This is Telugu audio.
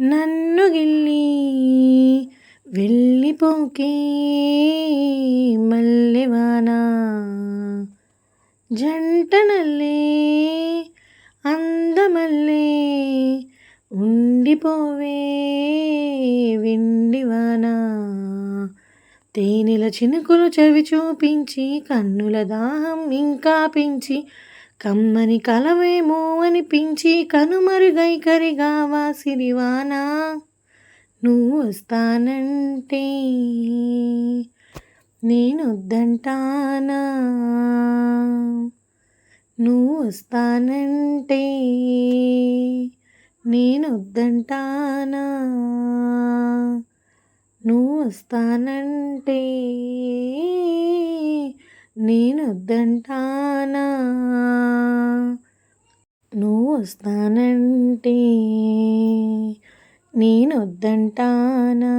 నన్ను గిల్లి వెళ్ళిపోకే మల్లెవాన. జంటనల్లే అందమల్లే ఉండిపోవే విండివాన తేనెల చినుకులు చవి చూపించి కన్నుల దాహం ఇంకా పెంచి కమ్మని కలవేమో అనిపించి కనుమరుగైకరిగా వాసిరివానా సిరివానా నువ్వు వస్తానంటే నేనొద్దంటానా? నువ్వు వస్తానంటే నేనొద్దంటానా? నువ్వు వస్తానంటే నేనొద్దంటానా నువ్వు వస్తానంటే నేనొద్దంటానా